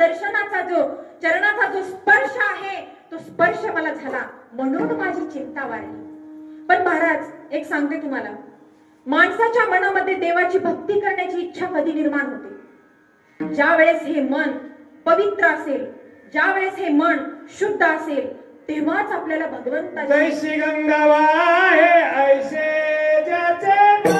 दर्शनाचा जो चरणाचा जो स्पर्श आहे तो स्पर्श मला झाला. म्हणून माझी चिंता वाढली. पण महाराज एक सांगते तुम्हाला. माणसाच्या मनामध्ये देवाची भक्ती करण्याची इच्छा कधी निर्माण होते? ज्या वेळेस हे मन पवित्र असेल ज्या वेळेस हे मन शुद्ध असेल तेव्हाच आपल्याला भगवंताची जैसी गंगा वाहे ऐसे ज्याचे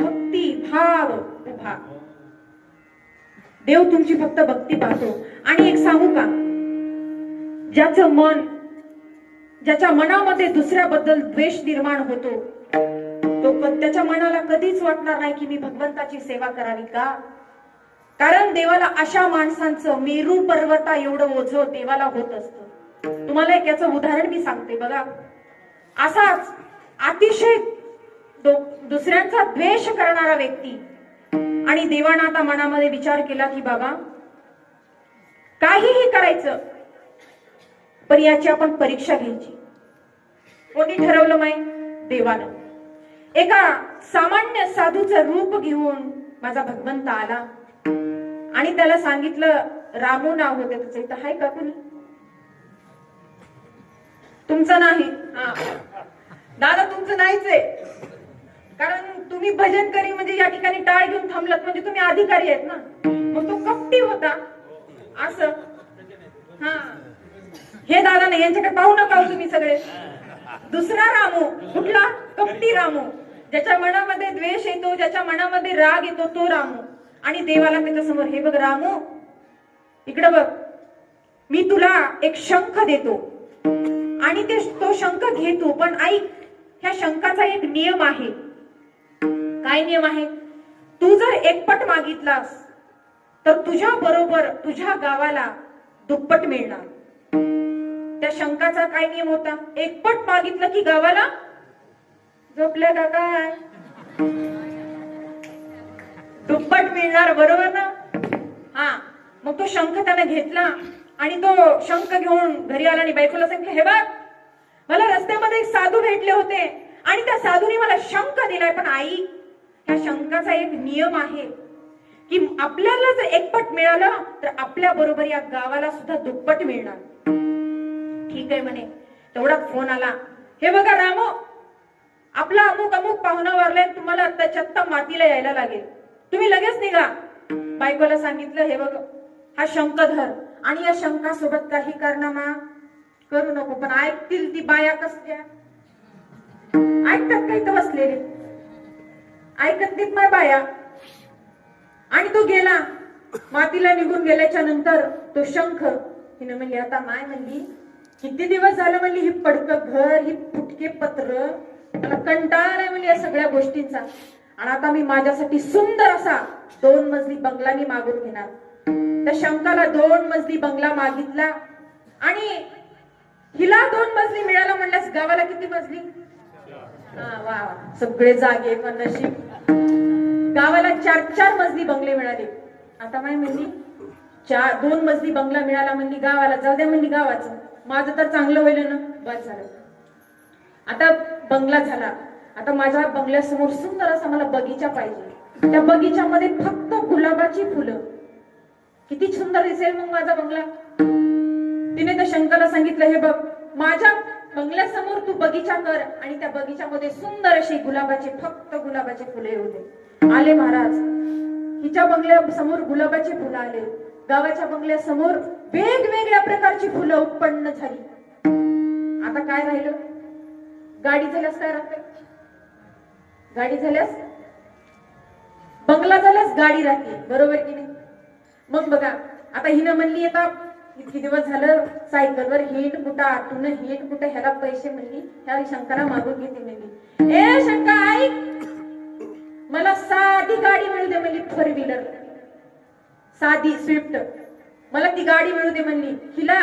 भक्ती भाव उभा. देव तुमची फक्त भक्ती पाहतो. आणि एक सांगू का? ज्याचं मन ज्याच्या मनामध्ये दुसऱ्याबद्दल द्वेष निर्माण होतो तो त्याच्या मनाला कधीच वाटणार नाही की मी भगवंताची सेवा करावी का? कारण देवाला अशा माणसांचं मेरू पर्वता एवढं ओझ देवाला होत असतं. तुम्हाला एक याचं उदाहरण मी सांगते बघा. असाच अतिशय दुसऱ्यांचा द्वेष करणारा व्यक्ती. आणि देवानं आता मनामध्ये विचार केला की बाबा काहीही करायचं पण याची आपण परीक्षा घ्यायची. कोणी ठरवलं माही देवानं. एका सामान्य साधूचं रूप घेऊन माझा भगवंत आला. आणि त्याला सांगितलं रामू नाव होते त्याचं इथं हाय का कुणी? तुमचं नाही? हा. दादा तुमचं नाहीच आहे. तुम्ही भजन करी म्हणजे या ठिकाणी टाळ घेऊन थांबलात म्हणजे तुम्ही अधिकारी आहेत ना? मग तो कपटी होता. असं. हा. हे दादा नाही यांच्याकडे पाहू नका हो तुम्ही सगळे. दुसरा रामू. कुठला? कपटी रामू. ज्याच्या मनामध्ये द्वेष येतो ज्याच्या मनामध्ये राग येतो तो रामो. आणि देवाला त्याच्यासमोर हे बघ रामू इकडे बघ. मी तुला एक शंख देतो. आणि ते तो शंख घेतो. पण ऐक ह्या शंखाचा एक नियम आहे. काय नियम आहे. तू जर एकपट मागितलास तर तुझ्या बरोबर तुझ्या गावाला दुप्पट मिळणार. त्या शंकाचा काय नियम होता? एकपट मागितलं की गावाला? झोपलं का काय? दुप्पट मिळणार बरोबर ना? हा मग तो शंख त्याने घेतला आणि तो शंख घेऊन घरी आला आणि बायकोला सांगितलं हे बघ मला रस्त्यामध्ये एक साधू भेटले होते आणि त्या साधूने मला शंख दिलाय पण आई ह्या शंकाचा एक नियम आहे की आपल्याला जर एकपट मिळालं तर आपल्या बरोबर या गावाला सुद्धा दुप्पट मिळणार. ठीक आहे म्हणे. तेवढाच फोन आला. हे बघा रामो आपला अमुक अमुक पाहुणा वारलाय तुम्हाला आत्ताच्या मातीला यायला लागेल. तुम्ही लगेच निघा. बायकोला सांगितलं हे बघ हा शंकधर आणि या शंकासोबत काही कारनामा करू नको पण ऐकतील ती बाया कसल्या? ऐकतात काही तर बसलेले? ऐकत नाहीत माय बाया. आणि तो गेला. मातीला निघून गेल्याच्यानंतर तो शंख हिनं म्हणली आता माय म्हणली किती दिवस झालं म्हणली ही पडक घर ही फुटके पत्र? मला कंटाळा म्हणली या सगळ्या गोष्टींचा. आणि आता मी माझ्यासाठी सुंदर असा दोन मजली बंगला मी मागून घेणार. त्या शंकाला दोन मजली बंगला मागितला. आणि हिला दोन मजली मिळाला म्हणल्यास गावाला किती मजली? हा वा सगळे जागे पण नशीब. गावाला चार चार मजली बंगले मिळाले. आता माय म्हणली चार दोन मजली बंगला मिळाला म्हणली गावाला. जाऊ द्या म्हणली गावाचं. माझं तर चांगलं होईल ना. बस झालं. आता बंगला झाला. आता माझ्या बंगल्यासमोर सुंदर असा मला बगीचा पाहिजे. त्या बगीच्यामध्ये फक्त गुलाबाची फुलं. किती सुंदर दिसेल मग माझा बंगला? तिने तर शंकरला सांगितलं हे बघ माझ्या बंगल्यासमोर तू बगीचा कर आणि त्या बगीच्यामध्ये सुंदर अशी गुलाबाची फक्त गुलाबाची फुले येऊ दे आले महाराज हिच्या बंगल्यासमोर गुलाबाचे फुलं आले. गावाच्या बंगल्यासमोर वेगवेगळ्या प्रकारची फुलं उत्पन्न झाली. आता काय राहिलं? गाडी झाल्यास काय राहते? गाडी झाल्यास? बंगला झाल्यास गाडी राहते. बरोबर की नाही? मग बघा आता हिनं म्हणली आता इतके दिवस झालं सायकलवर हिट कुठं आतून हिट कुठं ह्याला पैसे म्हणली ह्या शंकरा मागून घेते म्हणली ए शंका ऐक. मला साधी गाडी मिळू दे म्हणली फोर व्हीलर साधी स्विफ्ट मला ती गाडी मिळू दे म्हणली. हिला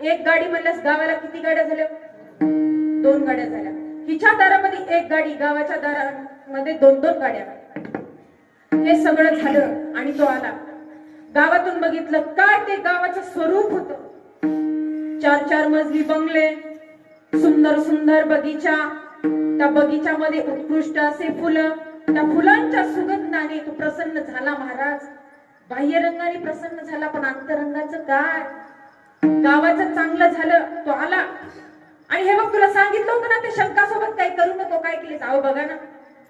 एक गाडी म्हणल्यास गावाला किती गाड्या झाल्या? दोन गाड्या झाल्या. हिच्या दारामध्ये एक गाडी गावाच्या दारामध्ये दोन दोन गाड्या. हे सगळं झालं आणि तो आला. गावातून बघितलं काय ते गावाचं स्वरूप होत. चार चार मजली बंगले सुंदर सुंदर बगीचा. त्या बगीच्यामध्ये उत्कृष्ट असे फुलं. त्या फुलांच्या सुगंधाने तो प्रसन्न झाला महाराज. बाह्य रंगाने प्रसन्न झाला पण अंतरंगाचं काय? गावाचं चांगलं झालं तो आला. आणि हे बघ तुला सांगितलं होतं ना ते शंकासोबत काही करू नको काय केले जाऊ बघा ना.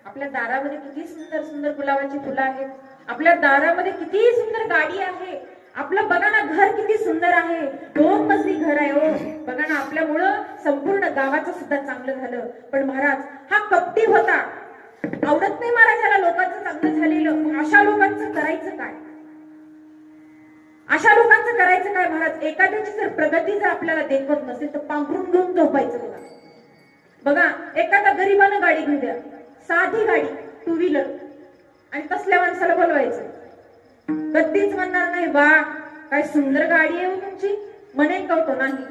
आपल्या दारामध्ये किती सुंदर सुंदर गुलाबाची फुलं आहेत. आपल्या दारामध्ये किती सुंदर गाडी आहे. आपलं बघा ना घर किती सुंदर आहे. दोन मजली घर आहे हो. बघा ना आपल्यामुळं संपूर्ण गावाचं सुद्धा चांगलं झालं. पण महाराज हा कपटी होता. आवडत नाही महाराजाला लोकांचं चांगलं झालेलं. अशा लोकांचं करायचं काय? अशा लोकांचं करायचं काय महाराज? एखाद्याची जर प्रगती जर आपल्याला देखवत नसेल तर पांघरून घेऊन झोपायचं बघा. बघा एखाद्या गरीबानं गाडी घेऊ द्या. साधी गाडी टू व्हीलर आणि तसल्या माणसाला बोलवायचं. कधीच म्हणणार नाही वा काय सुंदर गाडी आहे हो तुमची. म्हणेल का नाही.